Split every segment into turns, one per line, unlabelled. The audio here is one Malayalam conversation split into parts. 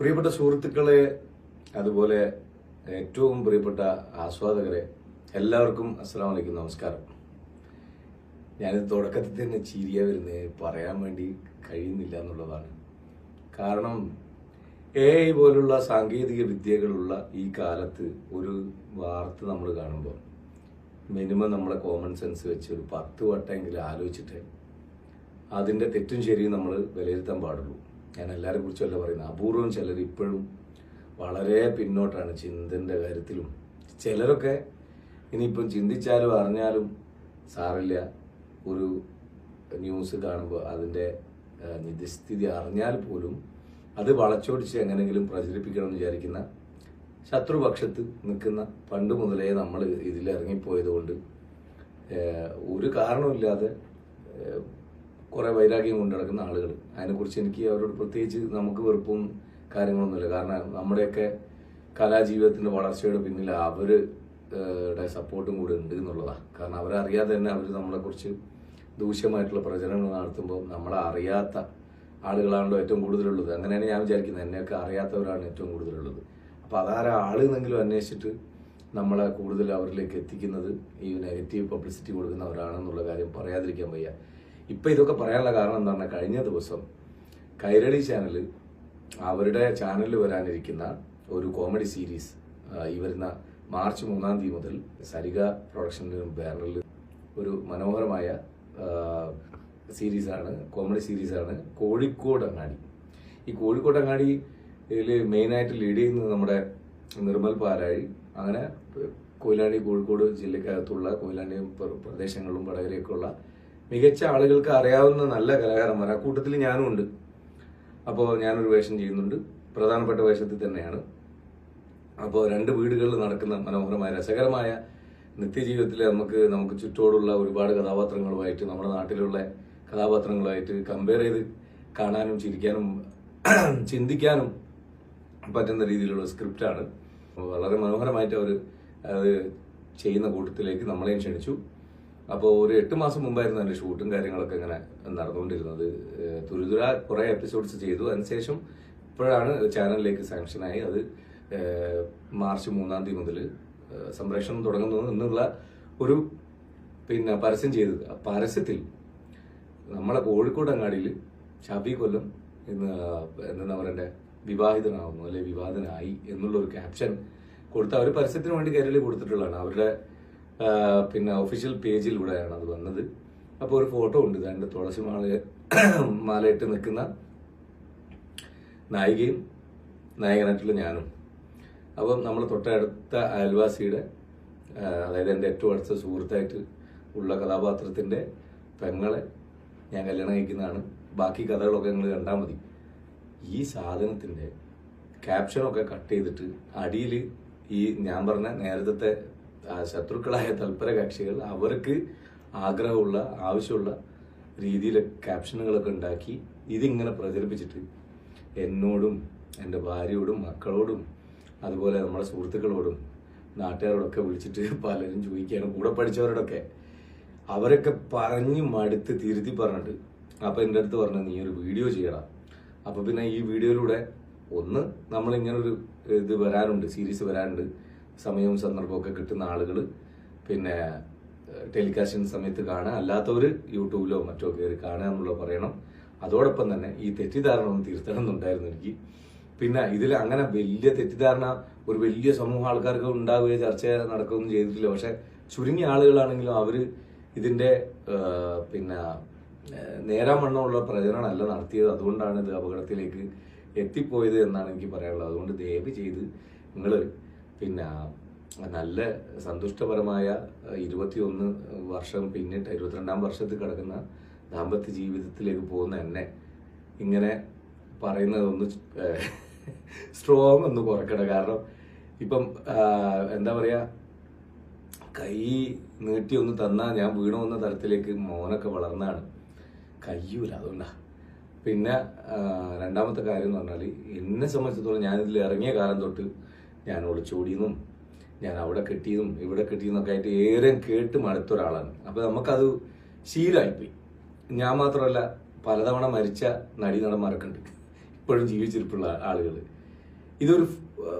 പ്രിയപ്പെട്ട സുഹൃത്തുക്കളെ അതുപോലെ ഏറ്റവും പ്രിയപ്പെട്ട ആസ്വാദകരെ എല്ലാവർക്കും അസ്സാം നമസ്കാരം. ഞാനിത് തുടക്കത്തിൽ തന്നെ ചിരിയ വരുന്നത് പറയാൻ വേണ്ടി കഴിയുന്നില്ല എന്നുള്ളതാണ്. കാരണം എ ഐ പോലുള്ള സാങ്കേതിക വിദ്യകളുള്ള ഈ കാലത്ത് ഒരു വാർത്ത നമ്മൾ കാണുമ്പോൾ മിനിമം നമ്മളെ കോമൺ സെൻസ് വെച്ച് ഒരു പത്ത് വട്ടമെങ്കിലും ആലോചിച്ചിട്ട് അതിന്റെ തെറ്റും ശരിയും നമ്മൾ വിലയിരുത്താൻ പാടുള്ളൂ. ഞാൻ എല്ലാവരെയും കുറിച്ചല്ല പറയുന്നത്. അപൂർവം ചിലർ ഇപ്പോഴും വളരെ പിന്നോട്ടാണ് ചിന്തന്റെ കാര്യത്തിലും. ചിലരൊക്കെ ഇനിയിപ്പം ചിന്തിച്ചാലും അറിഞ്ഞാലും സാറില്ല ഒരു ന്യൂസ് കാണുമ്പോൾ അതിന്റെ നിജസ്ഥിതി അറിഞ്ഞാൽ പോലും അത് വളച്ചൊടിച്ച് എങ്ങനെങ്കിലും പ്രചരിപ്പിക്കണം എന്ന് വിചാരിക്കുന്ന ശത്രുപക്ഷത്ത് നിൽക്കുന്ന പണ്ട് മുതലേ നമ്മൾ ഇതിലിറങ്ങിപ്പോയത് കൊണ്ട് ഒരു കാരണമില്ലാതെ കുറെ വൈരാഗ്യം കൊണ്ട് നടക്കുന്ന ആളുകൾ അതിനെക്കുറിച്ച് എനിക്ക് അവരോട് പ്രത്യേകിച്ച് നമുക്ക് വെറുപ്പും കാര്യങ്ങളൊന്നുമില്ല. കാരണം നമ്മുടെയൊക്കെ കലാജീവിതത്തിന്റെ വളർച്ചയുടെ പിന്നിൽ അവർ സപ്പോർട്ടും കൂടെ ഉണ്ട് എന്നുള്ളതാണ് കാരണം അവരറിയാതെ തന്നെ അവർ നമ്മളെക്കുറിച്ച് ദൂഷ്യമായിട്ടുള്ള പ്രചരണങ്ങൾ നടത്തുമ്പോൾ നമ്മളെ അറിയാത്ത ആളുകളാണല്ലോ ഏറ്റവും കൂടുതലുള്ളത്. അങ്ങനെയാണ് ഞാൻ വിചാരിക്കുന്നത്. എന്നെയൊക്കെ അറിയാത്തവരാണ് ഏറ്റവും കൂടുതലുള്ളത്. അപ്പൊ അതാരാ ആളെന്നെങ്കിലും അന്വേഷിച്ചിട്ട് നമ്മളെ കൂടുതൽ അവരിലേക്ക് എത്തിക്കുന്നത് ഈ നെഗറ്റീവ് പബ്ലിസിറ്റി കൊടുക്കുന്നവരാണെന്നുള്ള കാര്യം പറയാതിരിക്കാൻ വയ്യ. ഇപ്പൊ ഇതൊക്കെ പറയാനുള്ള കാരണം എന്താണ്? കഴിഞ്ഞ ദിവസം കൈരളി ചാനൽ അവരുടെ ചാനലിൽ വരാനിരിക്കുന്ന ഒരു കോമഡി സീരീസ് ഈ വരുന്ന മാർച്ച് മൂന്നാം തീയതി മുതൽ സരിക പ്രൊഡക്ഷന്റെ ബാനറിൽ ഒരു മനോഹരമായ സീരീസാണ് കോമഡി സീരീസാണ് കോഴിക്കോട് അങ്ങാടി. ഈ കോഴിക്കോട് അങ്ങാടി അങ്ങാടിയിൽ മെയിനായിട്ട് ലീഡ് ചെയ്യുന്നത് നമ്മുടെ നിർമ്മൽ പാലാഴി. അങ്ങനെ കൊയിലാണ്ടി കോഴിക്കോട് ജില്ലക്കകത്തുള്ള കൊയിലാണ്ടി പ്ര- പ്രദേശങ്ങളിലും വടകരയൊക്കെ ഉള്ള മികച്ച ആളുകൾക്ക് അറിയാവുന്ന നല്ല കലാകാരന്മാർ. ആ കൂട്ടത്തിൽ ഞാനും ഉണ്ട്. അപ്പോൾ ഞാനൊരു വേഷം ചെയ്യുന്നുണ്ട്. പ്രധാനപ്പെട്ട വേഷത്തിൽ തന്നെയാണ്. അപ്പോൾ രണ്ട് വീടുകളിൽ നടക്കുന്ന മനോഹരമായ രസകരമായ നിത്യജീവിതത്തിൽ നമുക്ക് നമുക്ക് ചുറ്റോടുള്ള ഒരുപാട് കഥാപാത്രങ്ങളുമായിട്ട് നമ്മുടെ നാട്ടിലുള്ള കഥാപാത്രങ്ങളുമായിട്ട് കമ്പയർ ചെയ്ത് കാണാനും ചിരിക്കാനും ചിന്തിക്കാനും പറ്റുന്ന രീതിയിലുള്ള സ്ക്രിപ്റ്റാണ് വളരെ മനോഹരമായിട്ട് അവർ അത് ചെയ്യുന്ന കൂട്ടത്തിലേക്ക് നമ്മളെയും ക്ഷണിച്ചു. അപ്പോൾ ഒരു എട്ട് മാസം മുമ്പായിരുന്നു എന്റെ ഷൂട്ടും കാര്യങ്ങളൊക്കെ ഇങ്ങനെ നടന്നുകൊണ്ടിരുന്നത്. തുരിതുര കുറേ എപ്പിസോഡ്സ് ചെയ്തു. അതിനുശേഷം ഇപ്പോഴാണ് ചാനലിലേക്ക് സാങ്ഷനായി അത് മാർച്ച് മൂന്നാം തീയതി മുതൽ സംപ്രേഷണം തുടങ്ങുന്നു എന്നുള്ള ഒരു പിന്നെ പരസ്യം ചെയ്തത്. ആ പരസ്യത്തിൽ നമ്മളെ കോഴിക്കോട് അങ്ങാടിയിൽ ഷാബി കൊല്ലം ഇന്ന് എന്താ പറയണ്ടേ വിവാഹിതനാവുന്നു അല്ലെ വിവാഹിതനായി എന്നുള്ള ഒരു ക്യാപ്ഷൻ കൊടുത്ത അവർ പരസ്യത്തിന് വേണ്ടി കയറി കൊടുത്തിട്ടുള്ളതാണ്. അവരുടെ പിന്നെ ഒഫീഷ്യൽ പേജിലൂടെയാണ് അത് വന്നത്. അപ്പോൾ ഒരു ഫോട്ടോ ഉണ്ട്. ഇതാണ്ട് തുളസി മാല മാലയിട്ട് നിൽക്കുന്ന നായികയും നായകനായിട്ടുള്ള ഞാനും. അപ്പം നമ്മൾ തൊട്ടടുത്ത അയൽവാസിയുടെ അതായത് എന്റെ ഏറ്റവും അടുത്ത സുഹൃത്തായിട്ട് ഉള്ള കഥാപാത്രത്തിന്റെ പെങ്ങളെ ഞാൻ കല്യാണം കഴിക്കുന്നതാണ്. ബാക്കി കഥകളൊക്കെ നിങ്ങൾ കണ്ടാൽ മതി. ഈ സാധനത്തിന്റെ ക്യാപ്ഷനൊക്കെ കട്ട് ചെയ്തിട്ട് അടിയിൽ ഈ ഞാൻ പറഞ്ഞ നേരത്തെ ശത്രുക്കളായ തൽപര കക്ഷികൾ അവർക്ക് ആഗ്രഹമുള്ള ആവശ്യമുള്ള രീതിയിൽ ക്യാപ്ഷനുകളൊക്കെ ഉണ്ടാക്കി ഇതിങ്ങനെ പ്രചരിപ്പിച്ചിട്ട് എന്നോടും എന്റെ ഭാര്യയോടും മക്കളോടും അതുപോലെ നമ്മുടെ സുഹൃത്തുക്കളോടും നാട്ടുകാരോടൊക്കെ വിളിച്ചിട്ട് പലരും ചോദിക്കുകയാണ്. കൂടെ പഠിച്ചവരോടൊക്കെ അവരൊക്കെ പറഞ്ഞ് മടുത്ത് തിരുത്തി പറഞ്ഞിട്ട് അപ്പോൾ എന്റെ അടുത്ത് പറഞ്ഞു നീ ഒരു വീഡിയോ ചെയ്യണം അപ്പോൾ പിന്നെ ഈ വീഡിയോയിലൂടെ ഒന്ന് ഒരു ഇത് വരാനുണ്ട് സീരീസ് വരാനുണ്ട്. സമയവും സന്ദർഭവും ഒക്കെ കിട്ടുന്ന ആളുകൾ പിന്നെ ടെലികാസ്റ്റിംഗ് സമയത്ത് കാണുക. അല്ലാത്തവർ യൂട്യൂബിലോ മറ്റോ കയറി കാണുക എന്നുള്ളത് പറയണം. അതോടൊപ്പം തന്നെ ഈ തെറ്റിദ്ധാരണ ഒന്ന് തിരുത്തണം എന്നുണ്ടായിരുന്നു എനിക്ക്. പിന്നെ ഇതിൽ അങ്ങനെ വലിയ തെറ്റിദ്ധാരണ ഒരു വലിയ സമൂഹ ആൾക്കാർക്ക് ഉണ്ടാവുകയോ ചർച്ച നടക്കുകയൊന്നും ചെയ്തിട്ടില്ല. പക്ഷെ ചുരുങ്ങിയ ആളുകളാണെങ്കിലും അവർ ഇതിന്റെ പിന്നെ നേരാമണ്ണമുള്ള പ്രചരണമല്ല നടത്തിയത്. അതുകൊണ്ടാണ് ഇത് അപകടത്തിലേക്ക് എത്തിപ്പോയത് എന്നാണ് എനിക്ക് പറയാനുള്ളത്. അതുകൊണ്ട് ദയവ് ചെയ്ത് നിങ്ങൾ പിന്നെ നല്ല സന്തുഷ്ടപരമായ ഇരുപത്തിയൊന്ന് വർഷം പിന്നിട്ട് ഇരുപത്തിരണ്ടാം വർഷത്തിൽ കിടക്കുന്ന ദാമ്പത്യ ജീവിതത്തിലേക്ക് പോകുന്ന എന്നെ ഇങ്ങനെ പറയുന്നതൊന്ന് സ്ട്രോങ് ഒന്ന് കുറക്കണം കാരണം ഇപ്പം എന്താ പറയുക കൈ നീട്ടി ഒന്ന് തന്നാൽ ഞാൻ വീണു വന്ന തരത്തിലേക്ക് മോനൊക്കെ വളർന്നാണ്. കയ്യൂല അതുകൊണ്ടാ. പിന്നെ രണ്ടാമത്തെ കാര്യം എന്ന് പറഞ്ഞാൽ എന്നെ സംബന്ധിച്ചിടത്തോളം ഞാനിതിൽ ഇറങ്ങിയ കാലം തൊട്ട് ഞാൻ ഒളിച്ചോടിയെന്നും ഞാൻ അവിടെ കെട്ടിയതും ഇവിടെ കെട്ടിയെന്നൊക്കെ ആയിട്ട് ഏറെ കേട്ട് മടുത്ത ഒരാളാണ് അപ്പൊ നമുക്കത് ശീലമായിപ്പോയി. ഞാൻ മാത്രമല്ല പലതവണ മരിച്ച നടീനടന്മാരൊക്കെ ഉണ്ട്. ഇപ്പോഴും ജീവിച്ചിരിപ്പുള്ള ആളുകൾ. ഇതൊരു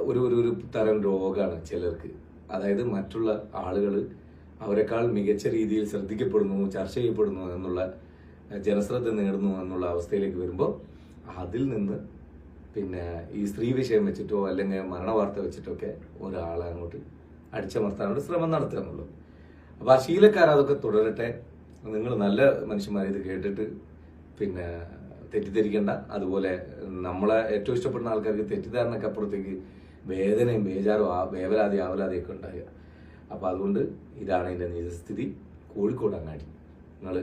ഒരു ഒരു തരം രോഗമാണ് ചിലർക്ക്. അതായത് മറ്റുള്ള ആളുകൾ അവരെക്കാൾ മികച്ച രീതിയിൽ ശ്രദ്ധിക്കപ്പെടുന്നു ചർച്ച ചെയ്യപ്പെടുന്നു എന്നുള്ള ജനശ്രദ്ധ നേടുന്നു എന്നുള്ള അവസ്ഥയിലേക്ക് വരുമ്പോൾ അതിൽ നിന്ന് പിന്നെ ഈ സ്ത്രീ വിഷയം വെച്ചിട്ടോ അല്ലെങ്കിൽ മരണ മരണവാർത്ത വെച്ചിട്ടൊക്കെ ഒരാളെ അങ്ങോട്ട് അടിച്ചമർത്താനുള്ള ശ്രമം നടത്തുക എന്നുള്ളത് അപ്പൊ ആ ശീലക്കാർ അതൊക്കെ തുടരട്ടെ. നിങ്ങൾ നല്ല മനുഷ്യന്മാരെ ഇത് കേട്ടിട്ട് പിന്നെ തെറ്റിദ്ധരിക്കേണ്ട. അതുപോലെ നമ്മളെ ഏറ്റവും ഇഷ്ടപ്പെടുന്ന ആൾക്കാർക്ക് തെറ്റിദ്ധാരണക്ക് അപ്പുറത്തേക്ക് വേദനയും ബേജാറും ആ വേവലാതി ആവലാതിയൊക്കെ ഉണ്ടാകുക അപ്പൊ അതുകൊണ്ട് ഇതാണ് ഇതിന്റെ നിജസ്ഥിതി. കോഴിക്കോട് അങ്ങാടി. നിങ്ങൾ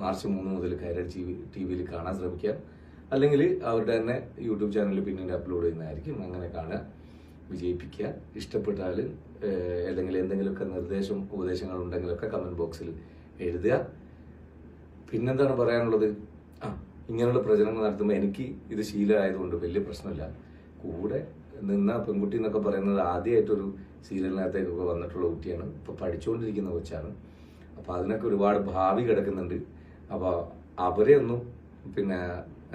മാർച്ച് മൂന്ന് മുതൽ കയറി ടി വിയിൽ കാണാൻ ശ്രമിക്കുക. അല്ലെങ്കിൽ അവരുടെ തന്നെ യൂട്യൂബ് ചാനലിൽ പിന്നീട് അപ്ലോഡ് ചെയ്യുന്നതായിരിക്കും. അങ്ങനെ കാണുക വിജയിപ്പിക്കുക. ഇഷ്ടപ്പെട്ടാൽ അല്ലെങ്കിൽ എന്തെങ്കിലുമൊക്കെ നിർദ്ദേശം ഉപദേശങ്ങൾ ഉണ്ടെങ്കിലൊക്കെ കമന്റ് ബോക്സിൽ എഴുതുക. പിന്നെന്താണ് പറയാനുള്ളത്? ആ ഇങ്ങനെയുള്ള പ്രചരണങ്ങൾ നടത്തുമ്പോൾ എനിക്ക് ഇത് ശീലമായതുകൊണ്ട് വലിയ പ്രശ്നമില്ല. കൂടെ നിന്ന പെൺകുട്ടി എന്നൊക്കെ പറയുന്നത് ആദ്യമായിട്ടൊരു സീരിയലിനകത്തേക്കൊക്കെ വന്നിട്ടുള്ള കുട്ടിയാണ്. ഇപ്പോൾ പഠിച്ചുകൊണ്ടിരിക്കുന്ന കൊച്ചാണ്. അപ്പോൾ അതിനൊക്കെ ഒരുപാട് ഭാവി കിടക്കുന്നുണ്ട്. അപ്പോൾ അവരെ ഒന്നും പിന്നെ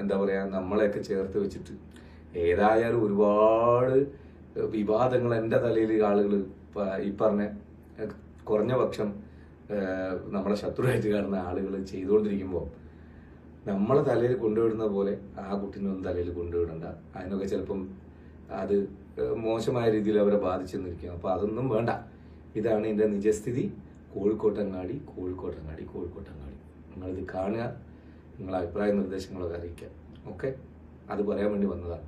എന്താ പറയുക നമ്മളെയൊക്കെ ചേർത്ത് വെച്ചിട്ട് ഏതായാലും ഒരുപാട് വിവാദങ്ങൾ എന്റെ തലയിൽ ആളുകൾ ഈ പറഞ്ഞ കുറഞ്ഞ പക്ഷം നമ്മളെ ശത്രുവായിട്ട് കാണുന്ന ആളുകൾ ചെയ്തുകൊണ്ടിരിക്കുമ്പോൾ നമ്മളെ തലയിൽ കൊണ്ടുവിടുന്ന പോലെ ആ കുട്ടീനൊന്നും തലയിൽ കൊണ്ടുവിടണ്ട. അതിനൊക്കെ ചിലപ്പം അത് മോശമായ രീതിയിൽ അവരെ ബാധിച്ചെന്നിരിക്കും. അപ്പം അതൊന്നും വേണ്ട. ഇതാണ് എന്റെ നിജസ്ഥിതി. കോഴിക്കോട്ടങ്ങാടി കോഴിക്കോട്ടങ്ങാടി കോഴിക്കോട്ടങ്ങാടി. നിങ്ങളിത് കാണുക. നിങ്ങളെ അഭിപ്രായ നിർദ്ദേശങ്ങളൊക്കെ അറിയിക്കാം ഓക്കെ? അത് പറയാൻ വേണ്ടി വന്നതാണ്.